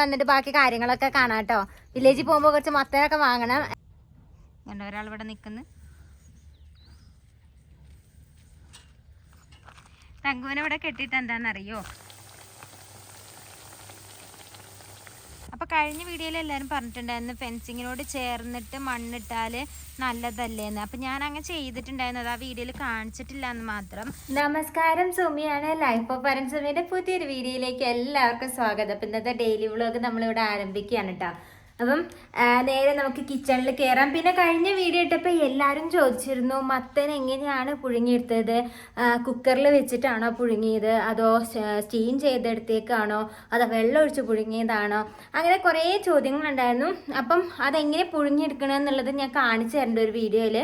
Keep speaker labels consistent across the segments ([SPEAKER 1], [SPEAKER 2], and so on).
[SPEAKER 1] വന്നിട്ട് ബാക്കി കാര്യങ്ങളൊക്കെ കാണാം കേട്ടോ വില്ലേജിൽ പോകുമ്പോൾ കുറച്ച് മത്തനൊക്കെ വാങ്ങണം. കണ്ടോ ഒരാൾ ഇവിടെ നിൽക്കുന്നു തങ്കുവിനെ ഇവിടെ കെട്ടിയിട്ട് എന്താണെന്നറിയോ? അപ്പൊ കഴിഞ്ഞ വീഡിയോയിൽ എല്ലാവരും പറഞ്ഞിട്ടുണ്ടായിരുന്നു ഫെൻസിങ്ങിനോട് ചേർന്നിട്ട് മണ്ണിട്ടാൽ നല്ലതല്ലേന്ന്. അപ്പൊ ഞാൻ അങ്ങനെ ചെയ്തിട്ടുണ്ടായിരുന്നു ആ വീഡിയോയിൽ കാണിച്ചിട്ടില്ല എന്ന് മാത്രം. നമസ്കാരം സുമിയാണ്. ലൈഫ് ഓഫ് പരൻസുമിയുടെ പുതിയൊരു വീഡിയോയിലേക്ക് എല്ലാവർക്കും സ്വാഗതം. അപ്പൊ ഇന്നത്തെ ഡെയിലി വ്ളോഗ് നമ്മളിവിടെ ആരംഭിക്കുകയാണ് കേട്ടോ അപ്പം നേരെ നമുക്ക് കിച്ചണിൽ കയറാം പിന്നെ കഴിഞ്ഞ വീഡിയോ ഇട്ടപ്പോൾ എല്ലാവരും ചോദിച്ചിരുന്നു മത്തൻ എങ്ങനെയാണ് പുഴുങ്ങിയെടുത്തത്? കുക്കറിൽ വെച്ചിട്ടാണോ പുഴുങ്ങിയത്? അതോ സ്റ്റീം ചെയ്തെടുത്തേക്കാണോ? അതോ വെള്ളം ഒഴിച്ച് പുഴുങ്ങിയതാണോ? അങ്ങനെ കുറേ ചോദ്യങ്ങളുണ്ടായിരുന്നു. അപ്പം അതെങ്ങനെ പുഴുങ്ങിയെടുക്കണം എന്നുള്ളത് ഞാൻ കാണിച്ചു തരേണ്ട ഒരു വീഡിയോയിൽ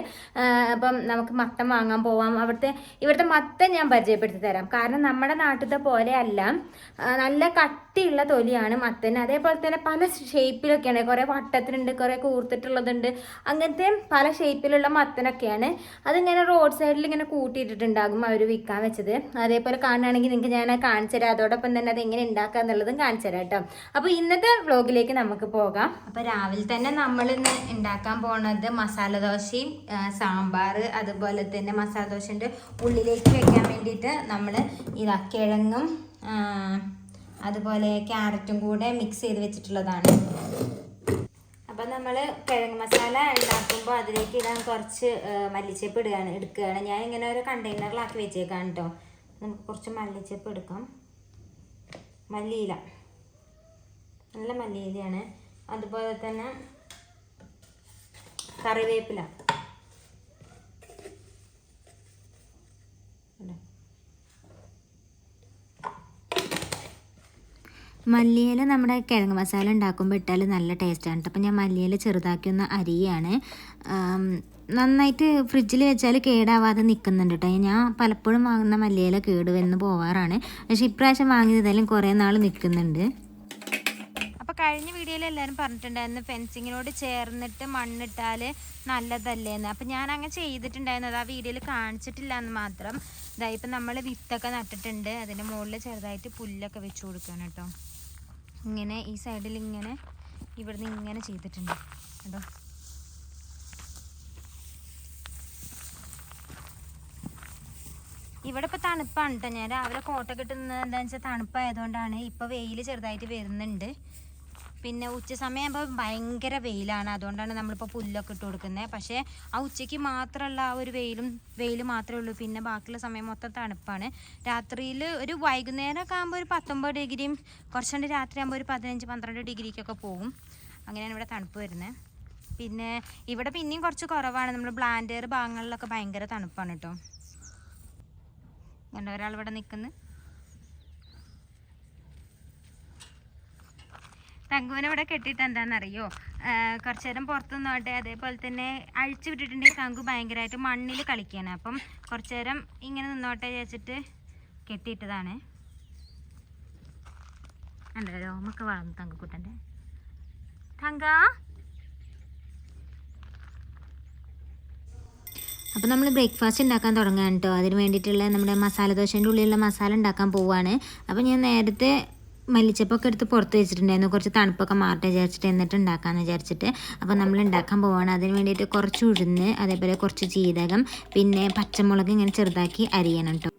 [SPEAKER 1] അപ്പം നമുക്ക് മത്തൻ വാങ്ങാൻ പോവാം. അവിടുത്തെ ഇവിടുത്തെ മത്തൻ ഞാൻ പരിചയപ്പെടുത്തി തരാം. കാരണം നമ്മുടെ നാട്ടിലത്തെ പോലെയല്ല. നല്ല കട്ടിയുള്ള തൊലിയാണ് മത്തൻ. അതേപോലെ തന്നെ പല ഷേപ്പിലൊക്കെയാണ് കുറേ വട്ടത്തിലുണ്ട് കുറേ കൂർത്തിട്ടുള്ളതുണ്ട്. അങ്ങനത്തെ പല ഷേപ്പിലുള്ള മത്തനൊക്കെയാണ്. അതിങ്ങനെ റോഡ് സൈഡിൽ ഇങ്ങനെ കൂട്ടിയിട്ടിട്ടുണ്ടാകും അവർ വിൽക്കാൻ വെച്ചത്. അതേപോലെ കാണുകയാണെങ്കിൽ നിങ്ങൾക്ക് ഞാൻ കാണിച്ചു തരാം. അതോടൊപ്പം തന്നെ അത് എങ്ങനെ ഉണ്ടാക്കുക എന്നുള്ളതും കാണിച്ചു തരാം കേട്ടോ. അപ്പോൾ ഇന്നത്തെ വ്ലോഗിലേക്ക് നമുക്ക് പോകാം. അപ്പോൾ രാവിലെ തന്നെ നമ്മൾ ഇന്ന് ഉണ്ടാക്കാൻ പോണത് മസാല ദോശയും സാമ്പാർ അതുപോലെ തന്നെ മസാല ദോശന്റെ ഉള്ളിലേക്ക് വെക്കാൻ വേണ്ടിയിട്ട് നമ്മൾ ഇതാ കിഴങ്ങും അതുപോലെ ക്യാരറ്റും കൂടെ മിക്സ് ചെയ്ത് വെച്ചിട്ടുള്ളതാണ്. നമ്മൾ കിഴങ്ങ് മസാല ഉണ്ടാക്കുമ്പോൾ അതിലേക്ക് ഇടാൻ കുറച്ച് മല്ലിച്ചപ്പ് ഇടുകയാണ് എടുക്കുകയാണ്. ഞാൻ ഇങ്ങനെ ഒരു കണ്ടെയ്നറിലാക്കി വെച്ചേക്കാണ് കേട്ടോ നമുക്ക് കുറച്ച് മല്ലിച്ചപ്പ് എടുക്കാം. മല്ലിയില. നല്ല മല്ലിയിലയാണ്. അതുപോലെ തന്നെ കറിവേപ്പില. മല്ലിയില നമ്മുടെ കിഴങ്ങ് മസാല ഉണ്ടാക്കുമ്പോൾ ഇട്ടാൽ നല്ല ടേസ്റ്റാണ് കേട്ടോ അപ്പോൾ ഞാൻ മല്ലിയില ചെറുതാക്കി ഒന്ന് അരിയാണ് നന്നായിട്ട് ഫ്രിഡ്ജിൽ വെച്ചാൽ കേടാവാതെ നിൽക്കുന്നുണ്ട് കേട്ടോ ഞാൻ പലപ്പോഴും വാങ്ങുന്ന മല്ലിയില കേടുവെന്ന് പോവാറാണ്. പക്ഷേ ഇപ്രാവശ്യം വാങ്ങിയതെല്ലാം കുറേ നാൾ നിൽക്കുന്നുണ്ട്. അപ്പോൾ കഴിഞ്ഞ വീഡിയോയിൽ എല്ലാവരും പറഞ്ഞിട്ടുണ്ടായിരുന്നു ഫെൻസിങ്ങിനോട് ചേർന്നിട്ട് മണ്ണിട്ടാൽ നല്ലതല്ലേന്ന്. അപ്പം ഞാൻ അങ്ങനെ ചെയ്തിട്ടുണ്ടായിരുന്നത് ആ വീഡിയോയിൽ കാണിച്ചിട്ടില്ല എന്ന് മാത്രം. ഇതായി ഇപ്പം നമ്മൾ വിത്തൊക്കെ നട്ടിട്ടുണ്ട്. അതിന്റെ മുകളിൽ ചെറുതായിട്ട് പുല്ലൊക്കെ വെച്ച് കൊടുക്കണം കേട്ടോ ഇങ്ങനെ ഈ സൈഡിൽ ഇങ്ങനെ ഇവിടുന്ന് ഇങ്ങനെ ചെയ്തിട്ടുണ്ട് കേട്ടോ. ഇവിടെ ഇപ്പോൾ തണുപ്പാണ് കേട്ടോ ഞാൻ രാവിലെ കോട്ടൊക്കെ ഇട്ടുന്നത് എന്താണെന്ന് വെച്ചാൽ തണുപ്പായതുകൊണ്ടാണ് ഇപ്പോൾ വെയിൽ ചെറുതായിട്ട് വരുന്നുണ്ട്. പിന്നെ ഉച്ച സമയമാകുമ്പോൾ ഭയങ്കര വെയിലാണ്. അതുകൊണ്ടാണ് നമ്മളിപ്പോൾ പുല്ലൊക്കെ ഇട്ട് കൊടുക്കുന്നത് പക്ഷേ ആ ഉച്ചയ്ക്ക് മാത്രമല്ല ആ ഒരു വെയിലും വെയിൽ മാത്രമേ ഉള്ളൂ. പിന്നെ ബാക്കിയുള്ള സമയം മൊത്തം തണുപ്പാണ്. രാത്രിയിൽ ഒരു വൈകുന്നേരമൊക്കെ ആകുമ്പോൾ ഒരു പത്തൊമ്പത് ഡിഗ്രിയും കുറച്ചുകൊണ്ട് രാത്രി ആകുമ്പോൾ ഒരു പതിനഞ്ച് പന്ത്രണ്ട് ഡിഗ്രിക്കൊക്കെ പോകും അങ്ങനെയാണ് ഇവിടെ തണുപ്പ് വരുന്നത് പിന്നെ ഇവിടെ പിന്നെയും കുറച്ച് കുറവാണ്. നമ്മൾ ബ്ലാൻഡേർ ഭാഗങ്ങളിലൊക്കെ ഭയങ്കര തണുപ്പാണ് കേട്ടോ ഒരാൾ ഇവിടെ നിൽക്കുന്നു. തങ്കുവിനെ ഇവിടെ കെട്ടിയിട്ട് എന്താണെന്നറിയോ? കുറച്ചു നേരം പുറത്തു നിന്നോട്ടെ അതേപോലെ തന്നെ അഴിച്ചു വിട്ടിട്ടുണ്ടെങ്കിൽ തങ്കു ഭയങ്കരമായിട്ട് മണ്ണിൽ കളിക്കുകയാണ് അപ്പം കുറച്ചു നേരം ഇങ്ങനെ നിന്നോട്ടെ ചോദിച്ചിട്ട് കെട്ടിയിട്ടതാണ്. ഉണ്ടല്ലോ രോമൊക്കെ വളർന്നു തങ്കക്കുട്ടന്റെ തങ്ക? അപ്പോൾ നമ്മൾ ബ്രേക്ക്ഫാസ്റ്റ് ഉണ്ടാക്കാൻ തുടങ്ങുകയാണ് കേട്ടോ. അതിന് വേണ്ടിയിട്ടുള്ള നമ്മുടെ മസാല ദോശേന്റെ ഉള്ളിലുള്ള മസാല ഉണ്ടാക്കാൻ പോവുകയാണ്. അപ്പോൾ ഞാൻ നേരത്തെ മല്ലിച്ചപ്പൊക്കെ എടുത്ത് പുറത്ത് വെച്ചിട്ടുണ്ടായിരുന്നു. കുറച്ച് തണുപ്പൊക്കെ മാറട്ടെ വിചാരിച്ചിട്ട് എന്നിട്ട് ഉണ്ടാക്കാമെന്ന് വിചാരിച്ചിട്ട്. അപ്പോൾ നമ്മൾ ഉണ്ടാക്കാൻ പോവാണ്. അതിന് വേണ്ടിയിട്ട് കുറച്ച് ഉഴുന്ന് അതേപോലെ കുറച്ച് ജീരകം പിന്നെ പച്ചമുളക് ഇങ്ങനെ ചെറുതാക്കി അരിയണം കേട്ടോ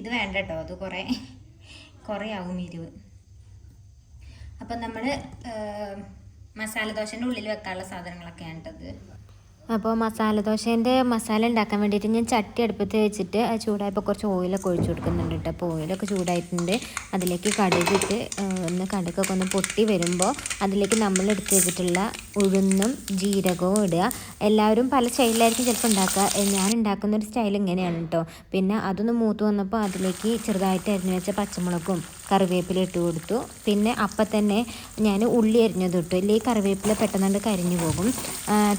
[SPEAKER 1] ഇത് വേണ്ട കേട്ടോ അത് കുറേ കുറേ ആവും എരിവ്. അപ്പം നമ്മൾ മസാല ദോശന്റെ ഉള്ളിൽ വെക്കാനുള്ള സാധനങ്ങളൊക്കെയാണ് കേട്ടത് അപ്പോൾ മസാല ദോശേന്റെ മസാല ഉണ്ടാക്കാൻ വേണ്ടിയിട്ട് ഞാൻ ചട്ടി അടുപ്പത്ത് വെച്ചിട്ട് ചൂടായപ്പോൾ കുറച്ച് ഓയിലൊക്കെ ഒഴിച്ചു കൊടുക്കുന്നുണ്ട് കേട്ടോ. അപ്പോൾ ഓയിലൊക്കെ ചൂടായിട്ടുണ്ട്. അതിലേക്ക് കടുകിട്ട് ഒന്ന് കടുകൊക്കെ ഒന്ന് പൊട്ടി വരുമ്പോൾ അതിലേക്ക് നമ്മൾ എടുത്ത് വെച്ചിട്ടുള്ള ഉഴുന്നും ജീരകവും ഇടുക. എല്ലാവരും പല സ്റ്റൈലിലായിരിക്കും ചിലപ്പോൾ ഉണ്ടാക്കുക. ഞാൻ ഉണ്ടാക്കുന്ന ഒരു സ്റ്റൈൽ ഇങ്ങനെയാണ് കേട്ടോ. പിന്നെ അതൊന്ന് മൂത്ത് വന്നപ്പോൾ അതിലേക്ക് ചെറുതായിട്ട് അരിഞ്ഞു വെച്ച പച്ചമുളകും കറിവേപ്പില ഇട്ട് കൊടുത്തു. പിന്നെ അപ്പം തന്നെ ഞാൻ ഉള്ളി അരിഞ്ഞത് ഇട്ടു. ഇല്ലെങ്കിൽ കറിവേപ്പില പെട്ടെന്ന് കരിഞ്ഞു പോകും.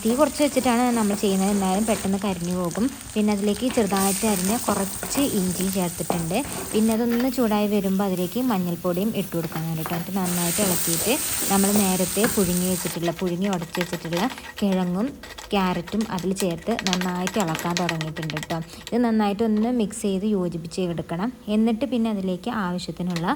[SPEAKER 1] തീ കുറച്ച് വെച്ചിട്ടാണ് സിമ്പിളാണ് നമ്മൾ ചെയ്യുന്നത്? എന്നാലും പെട്ടെന്ന് കരിഞ്ഞു പോകും. പിന്നെ അതിലേക്ക് ചെറുതായിട്ട് അരിഞ്ഞ കുറച്ച് ഇഞ്ചി ചേർത്തിട്ടുണ്ട്. പിന്നെ അതൊന്ന് ചൂടായി വരുമ്പോൾ അതിലേക്ക് മഞ്ഞൾപ്പൊടിയും ഇട്ട് കൊടുക്കാൻ വേണ്ടിയിട്ട് എന്നിട്ട് നന്നായിട്ട് ഇളക്കിയിട്ട് നമ്മൾ നേരത്തെ പുഴുങ്ങി വെച്ചിട്ടുള്ള പുഴുങ്ങി ഉടച്ച് വെച്ചിട്ടുള്ള കിഴങ്ങും ക്യാരറ്റും അതിൽ ചേർത്ത് നന്നായിട്ട് ഇളക്കാൻ തുടങ്ങിയിട്ടുണ്ട് കേട്ടോ. ഇത് നന്നായിട്ട് ഒന്ന് മിക്സ് ചെയ്ത് യോജിപ്പിച്ച് എടുക്കണം. എന്നിട്ട് പിന്നെ അതിലേക്ക് ആവശ്യത്തിനുള്ള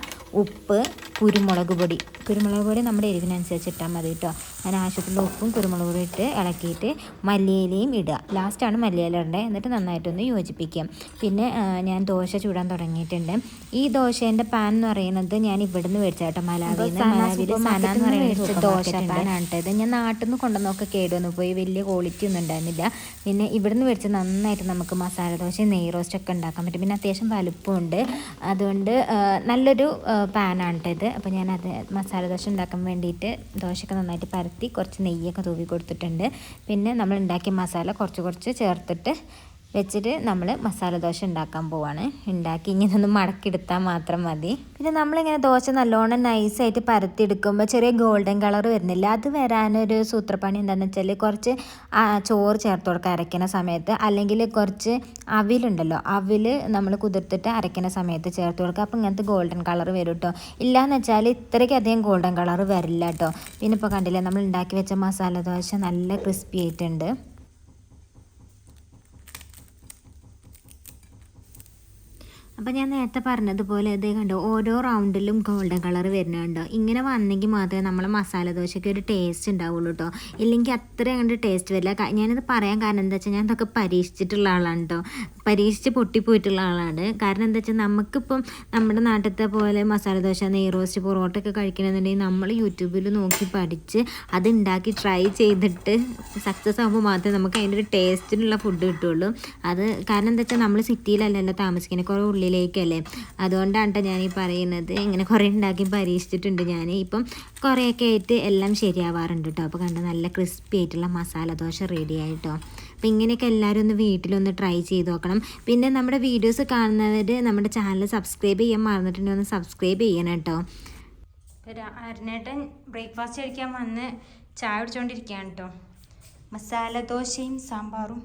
[SPEAKER 1] ഉപ്പ് കുരുമുളക് പൊടി. കുരുമുളക് പൊടി നമ്മുടെ എരിവിനനുസരിച്ച് ഇട്ടാൽ മതി കേട്ടോ അതിന് ആവശ്യത്തിലുള്ള ഉപ്പും കുരുമുളക് പൊടി ഇട്ട് ഇളക്കിയിട്ട് മല്ലിയിലയും ഇടുക. ലാസ്റ്റാണ് മല്ലിയില ഇടേണ്ടത് എന്നിട്ട് നന്നായിട്ടൊന്ന് യോജിപ്പിക്കാം. പിന്നെ ഞാൻ ദോശ ചൂടാൻ തുടങ്ങിയിട്ടുണ്ട്. ഈ ദോശേന്റെ പാൻ എന്ന് പറയുന്നത് ഞാൻ ഇവിടുന്ന് മേടിച്ച കേട്ടോ മലാവിൽ മലാവിൽ സന എന്ന് പറയുന്നത് ദോശ പാനാണ് ഇത്. ഞാൻ നാട്ടിൽ നിന്ന് കൊണ്ടുവന്നൊക്കെ കേടുവന്നു. പോയി വലിയ ക്വാളിറ്റി ഒന്നും ഉണ്ടായിരുന്നില്ല. പിന്നെ ഇവിടുന്ന് മേടിച്ച് നന്നായിട്ട് നമുക്ക് മസാല ദോശ നെയ് റോസ്റ്റ് ഒക്കെ ഉണ്ടാക്കാൻ പറ്റും. പിന്നെ അത്യാവശ്യം വലുപ്പമുണ്ട്. അതുകൊണ്ട് നല്ലൊരു പാനാണ് ഇത്. അപ്പോൾ ഞാൻ അത് മസാല ദോശ ഉണ്ടാക്കാൻ വേണ്ടിയിട്ട് ദോശയൊക്കെ നന്നായിട്ട് പരത്തി കുറച്ച് നെയ്യൊക്കെ തൂവി കൊടുത്തിട്ടുണ്ട്. പിന്നെ നമ്മൾ ഉണ്ടാക്കിയ മസാല കുറച്ച് കുറച്ച് ചേർത്തിട്ട് വെച്ചിട്ട് നമ്മൾ മസാല ദോശ ഉണ്ടാക്കാൻ പോവാണ്. ഉണ്ടാക്കി ഇങ്ങനെ ഒന്ന് മടക്കിയെടുത്താൽ മാത്രം മതി. പിന്നെ നമ്മളിങ്ങനെ ദോശ നല്ലോണം നൈസായിട്ട് പരത്തിയെടുക്കുമ്പോൾ ചെറിയ ഗോൾഡൻ കളർ വരുന്നില്ല. അത് വരാനൊരു സൂത്രപ്പണി എന്താണെന്ന് വെച്ചാൽ കുറച്ച് ചോറ് ചേർത്ത് കൊടുക്കുക അരയ്ക്കുന്ന സമയത്ത്. അല്ലെങ്കിൽ കുറച്ച് അവിലുണ്ടല്ലോ അവിൽ നമ്മൾ കുതിർത്തിട്ട് അരയ്ക്കുന്ന സമയത്ത് ചേർത്ത് കൊടുക്കുക. അപ്പോൾ ഇങ്ങനത്തെ ഗോൾഡൻ കളർ വരും കേട്ടോ ഇല്ലയെന്ന് വെച്ചാൽ ഇത്രയ്ക്കധികം ഗോൾഡൻ കളർ വരില്ല കേട്ടോ പിന്നെ ഇപ്പോൾ കണ്ടില്ലേ നമ്മൾ ഉണ്ടാക്കി വെച്ച മസാല ദോശ നല്ല ക്രിസ്പി ആയിട്ടുണ്ട്. അപ്പോൾ ഞാൻ നേരത്തെ പറഞ്ഞതുപോലെ ഇത് കണ്ടോ ഓരോ റൗണ്ടിലും ഗോൾഡൻ കളർ വരുന്നുണ്ടോ ഇങ്ങനെ വന്നെങ്കിൽ മാത്രമേ നമ്മൾ മസാല ദോശയ്ക്ക് ഒരു ടേസ്റ്റ് ഉണ്ടാവുള്ളൂ കേട്ടോ ഇല്ലെങ്കിൽ അത്ര അങ്ങോട്ട് ടേസ്റ്റ് വരില്ല. ഞാനിത് പറയാൻ കാരണം എന്താ വെച്ചാൽ ഞാൻ ഇതൊക്കെ പരീക്ഷിച്ചിട്ടുള്ള ആളാണ് കേട്ടോ പരീക്ഷിച്ച് പൊട്ടിപ്പോയിട്ടുള്ള ആളാണ്. കാരണം എന്താ വെച്ചാൽ നമുക്കിപ്പം നമ്മുടെ നാട്ടിലത്തെ പോലെ മസാല ദോശ നെയ് റോസ്റ്റ് പൊറോട്ട ഒക്കെ കഴിക്കണമെന്നുണ്ടെങ്കിൽ നമ്മൾ യൂട്യൂബിൽ നോക്കി പഠിച്ച് അത് ഉണ്ടാക്കി ട്രൈ ചെയ്തിട്ട് സക്സസ് ആകുമ്പോൾ മാത്രമേ നമുക്ക് അതിന്റെ ഒരു ടേസ്റ്റിനുള്ള ഫുഡ് കിട്ടുള്ളൂ. അത് കാരണം എന്താ വെച്ചാൽ നമ്മൾ സിറ്റിയിലല്ലല്ലോ താമസിക്കുന്നത് കുറേ ഉള്ളിലേക്കല്ലേ? അതുകൊണ്ടാണ് കേട്ടോ ഞാൻ ഈ പറയുന്നത്. ഇങ്ങനെ കുറേ ഉണ്ടാക്കി പരീക്ഷിച്ചിട്ടുണ്ട് ഞാൻ ഇപ്പം കുറേയൊക്കെ ആയിട്ട് എല്ലാം ശരിയാവാറുണ്ട് കേട്ടോ അപ്പോൾ കണ്ട നല്ല ക്രിസ്പി ആയിട്ടുള്ള മസാല ദോശ റെഡി ആയിട്ടോ അപ്പോൾ ഇങ്ങനെയൊക്കെ എല്ലാവരും ഒന്ന് വീട്ടിലൊന്ന് ട്രൈ ചെയ്ത് നോക്കണം. പിന്നെ നമ്മുടെ വീഡിയോസ് കാണുന്നവർ നമ്മുടെ ചാനൽ സബ്സ്ക്രൈബ് ചെയ്യാൻ മറന്നിട്ടുണ്ടെങ്കിൽ ഒന്ന് സബ്സ്ക്രൈബ് ചെയ്യണം കേട്ടോ അരുണേട്ടൻ ബ്രേക്ക്ഫാസ്റ്റ് കഴിക്കാൻ വന്ന് ചായ കുടിച്ചുകൊണ്ടിരിക്കുകയാണ് കേട്ടോ മസാല ദോശയും സാമ്പാറും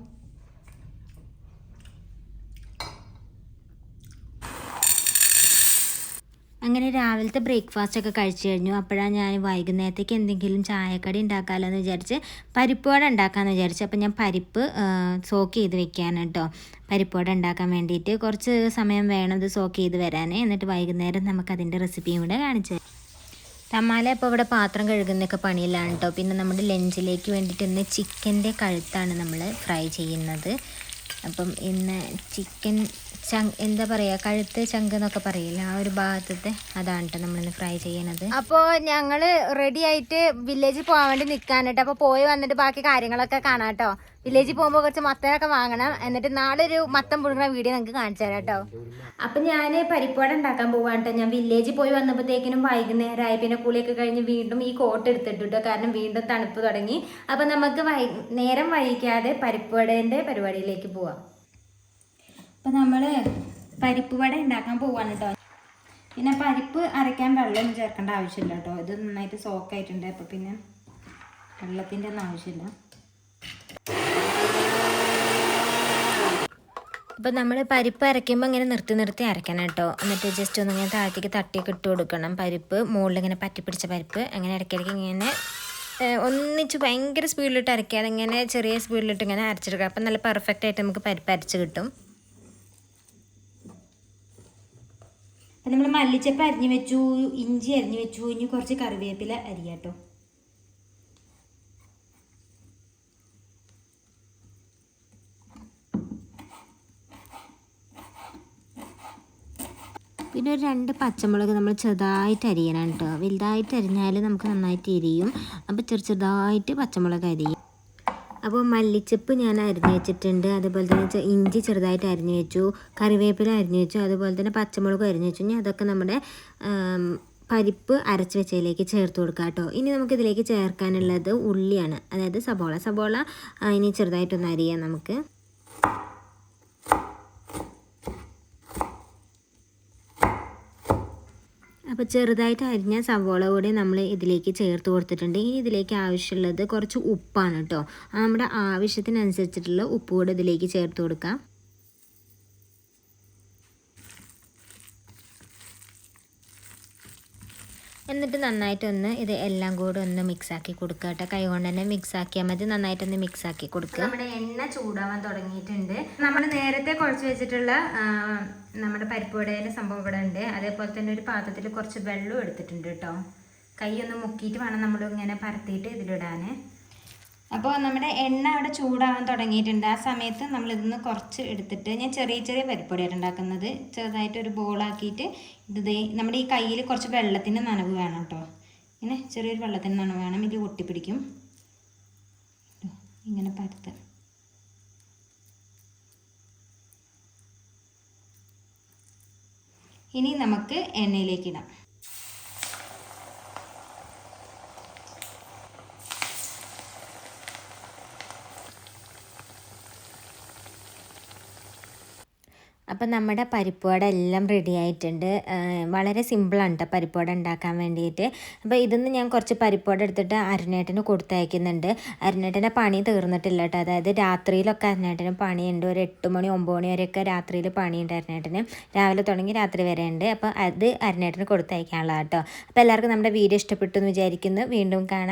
[SPEAKER 1] അങ്ങനെ രാവിലത്തെ ബ്രേക്ക്ഫാസ്റ്റ് ഒക്കെ കഴിച്ചു കഴിഞ്ഞു. അപ്പോഴാണ് ഞാൻ വൈകുന്നേരത്തേക്ക് എന്തെങ്കിലും ചായക്കടി ഉണ്ടാക്കാമല്ലോ എന്ന് വിചാരിച്ച് പരിപ്പ് വട ഉണ്ടാക്കാമെന്ന് വിചാരിച്ചു. അപ്പോൾ ഞാൻ പരിപ്പ് സോക്ക് ചെയ്ത് വെക്കാൻ കേട്ടോ പരിപ്പ് വട ഉണ്ടാക്കാൻ വേണ്ടിയിട്ട് കുറച്ച് സമയം വേണം ഇത് സോക്ക് ചെയ്ത് വരാൻ എന്നിട്ട് വൈകുന്നേരം നമുക്ക് അതിന്റെ റെസിപ്പിയും കൂടെ കാണിച്ചു. തമാല ഇപ്പോൾ ഇവിടെ പാത്രം കഴുകുന്നൊക്കെ പണിയിലാണ് കേട്ടോ പിന്നെ നമ്മുടെ ലഞ്ചിലേക്ക് വേണ്ടിയിട്ട് ഇന്ന് ചിക്കന്റെ കഴുത്താണ് നമ്മൾ ഫ്രൈ ചെയ്യുന്നത്. അപ്പം ഇന്ന് ചിക്കൻ ചങ് എന്താ പറയുക കഴുത്ത് ചങ്ക് എന്നൊക്കെ പറയില്ല ആ ഒരു ഭാഗത്തെ അതാണ് കേട്ടോ നമ്മളിന്ന് ഫ്രൈ ചെയ്യണത്. അപ്പോൾ ഞങ്ങൾ റെഡി ആയിട്ട് വില്ലേജിൽ പോകാൻ വേണ്ടി നിൽക്കാൻ കേട്ടോ അപ്പോൾ പോയി വന്നിട്ട് ബാക്കി കാര്യങ്ങളൊക്കെ കാണാം കേട്ടോ വില്ലേജിൽ പോകുമ്പോൾ കുറച്ച് മത്തനൊക്കെ വാങ്ങണം. എന്നിട്ട് നാളെ ഒരു മത്തം പുഴുങ്ങുന്ന വീഡിയോ നിങ്ങൾക്ക് കാണിച്ചു തരാം കേട്ടോ. അപ്പം ഞാൻ പരിപ്പുവട ഉണ്ടാക്കാൻ പോവാണ് കേട്ടോ ഞാൻ വില്ലേജിൽ പോയി വന്നപ്പോഴത്തേക്കിനും വൈകുന്നേരമായി പിന്നെ കുളിയൊക്കെ കഴിഞ്ഞ് വീണ്ടും ഈ കോട്ട് എടുത്തിട്ടു കേട്ടോ കാരണം വീണ്ടും തണുപ്പ് തുടങ്ങി. അപ്പം നമുക്ക് വൈ നേരം വൈകിക്കാതെ പരിപ്പുവടേന്റെ പരിപാടിയിലേക്ക് പോവാം. അപ്പം നമ്മൾ പരിപ്പുവട ഉണ്ടാക്കാൻ പോവാണ് കേട്ടോ പിന്നെ പരിപ്പ് അരയ്ക്കാൻ വെള്ളമൊന്നും ചേർക്കേണ്ട ആവശ്യമില്ല കേട്ടോ ഇത് നന്നായിട്ട് സോക്കായിട്ടുണ്ട് അപ്പോൾ പിന്നെ വെള്ളത്തിന്റെ ഒന്നും ആവശ്യമില്ല. അപ്പോൾ നമ്മൾ പരിപ്പ് അരയ്ക്കുമ്പോൾ ഇങ്ങനെ നിർത്തി നിർത്തി അരയ്ക്കണം കേട്ടോ. എന്നിട്ട് ജസ്റ്റ് ഒന്ന് ഇങ്ങനെ താഴത്തേക്ക് തട്ടിയൊക്കെ ഇട്ട് കൊടുക്കണം. പരിപ്പ് മുകളിൽ ഇങ്ങനെ പറ്റി പിടിച്ച പരിപ്പ്. അങ്ങനെ ഇടയ്ക്കിടയ്ക്ക് ഇങ്ങനെ ഒന്നിച്ച് ഭയങ്കര സ്പീഡിലിട്ട് അരയ്ക്കാതെ ഇങ്ങനെ ചെറിയ സ്പീഡിലിട്ട് ഇങ്ങനെ അരച്ചെടുക്കുക അപ്പം നല്ല പെർഫെക്റ്റ് ആയിട്ട് നമുക്ക് പരിപ്പ് അരച്ച് കിട്ടും. നമ്മൾ മല്ലിച്ചപ്പ് അരിഞ്ഞു വെച്ചു ഇഞ്ചി അരിഞ്ഞു വെച്ചു ഇനി കുറച്ച് കറിവേപ്പില അരിയാട്ടോ പിന്നെ ഒരു രണ്ട് പച്ചമുളക് നമ്മൾ ചെറുതായിട്ട് അരിയണം കേട്ടോ. വലുതായിട്ട് അരിഞ്ഞാൽ നമുക്ക് നന്നായിട്ട് എരിയും. അപ്പോൾ ചെറു ചെറുതായിട്ട് പച്ചമുളക് അരിയും. അപ്പോൾ മല്ലിച്ചപ്പ് ഞാൻ അരിഞ്ഞു വെച്ചിട്ടുണ്ട്. അതുപോലെ തന്നെ ഇഞ്ചി ചെറുതായിട്ട് അരിഞ്ഞു വെച്ചു. കറിവേപ്പില അരിഞ്ഞു വെച്ചു. അതുപോലെ തന്നെ പച്ചമുളക് അരിഞ്ഞു വെച്ചു. ഇനി അതൊക്കെ നമ്മുടെ പരിപ്പ് അരച്ച് വെച്ചതിലേക്ക് ചേർത്ത് കൊടുക്കുക കേട്ടോ. ഇനി നമുക്കിതിലേക്ക് ചേർക്കാനുള്ളത് ഉള്ളിയാണ്. അതായത് സബോള. സബോള ഇനി ചെറുതായിട്ടൊന്ന് അരിയാം നമുക്ക്. അപ്പോൾ ചെറുതായിട്ട് അരിഞ്ഞ സവോള കൂടി നമ്മൾ ഇതിലേക്ക് ചേർത്ത് കൊടുത്തിട്ടുണ്ട്. ഇനി ഇതിലേക്ക് ആവശ്യമുള്ളത് കുറച്ച് ഉപ്പാണ് കേട്ടോ നമ്മുടെ ആവശ്യത്തിനനുസരിച്ചിട്ടുള്ള ഉപ്പ് കൂടെ ഇതിലേക്ക് ചേർത്ത് കൊടുക്കാം. എന്നിട്ട് നന്നായിട്ടൊന്ന് ഇത് എല്ലാം കൂടെ ഒന്ന് മിക്സ് ആക്കി കൊടുക്കുക കേട്ടോ. കൈ കൊണ്ട് തന്നെ മിക്സ് ആക്കിയാൽ മതി. നന്നായിട്ടൊന്ന് മിക്സ് ആക്കി കൊടുക്കുക നമ്മുടെ എണ്ണ ചൂടാവാൻ തുടങ്ങിയിട്ടുണ്ട്. നമ്മൾ നേരത്തെ കുഴച്ച് വെച്ചിട്ടുള്ള നമ്മുടെ പരിപ്പുവടേന്റെ സംഭവം ഇവിടെ ഉണ്ട്. അതേപോലെ തന്നെ ഒരു പാത്രത്തിൽ കുറച്ച് വെള്ളം എടുത്തിട്ടുണ്ട് കേട്ടോ. കൈ ഒന്ന് മുക്കിയിട്ട് വേണം നമ്മൾ ഇങ്ങനെ പരത്തിയിട്ട് ഇതിലിടാൻ അപ്പോൾ നമ്മുടെ എണ്ണ അവിടെ ചൂടാവാൻ തുടങ്ങിയിട്ടുണ്ട്. ആ സമയത്ത് നമ്മൾ ഇതിന്ന് കുറച്ച് എടുത്തിട്ട് ഞാൻ ചെറിയ ചെറിയ പരിപ്പൊടിയാണ് ഉണ്ടാക്കുന്നത്. ചെറുതായിട്ട് ഒരു ബോളാക്കിയിട്ട് ഇത് നമ്മുടെ ഈ കയ്യിൽ കുറച്ച് വെള്ളത്തിന്റെ നനവ് വേണം കേട്ടോ. ഇങ്ങനെ ചെറിയൊരു വെള്ളത്തിന്റെ നനവ് വേണം. ഇത് ഒട്ടിപ്പിടിക്കും ഇങ്ങനെ പരത്ത്. ഇനി നമുക്ക് എണ്ണയിലേക്ക് ഇടാം. അപ്പം നമ്മുടെ പരിപ്പുവട എല്ലാം റെഡി ആയിട്ടുണ്ട് വളരെ സിമ്പിളാണ് കേട്ടോ പരിപ്പുവട ഉണ്ടാക്കാൻ വേണ്ടിയിട്ട്. അപ്പോൾ ഇതിന്ന് ഞാൻ കുറച്ച് പരിപ്പുവട എടുത്തിട്ട് അരുണേട്ടന് കൊടുത്തയക്കുന്നുണ്ട്. അരുണേട്ടന്റെ പണി തീർന്നിട്ടില്ല കേട്ടോ അതായത് രാത്രിയിലൊക്കെ അരുണേട്ടന് പണിയുണ്ട്. ഒരു എട്ട് മണി ഒമ്പത് മണി വരെയൊക്കെ രാത്രിയിൽ പണിയുണ്ട് അരുണേട്ടന്. രാവിലെ തുടങ്ങി രാത്രി വരെ ഉണ്ട്. അപ്പോൾ അത് അരുണേട്ടന് കൊടുത്തയക്കാനുള്ള കേട്ടോ അപ്പോൾ എല്ലാവർക്കും നമ്മുടെ വീഡിയോ ഇഷ്ടപ്പെട്ടു എന്ന് വിചാരിക്കുന്നു. വീണ്ടും കാണാം.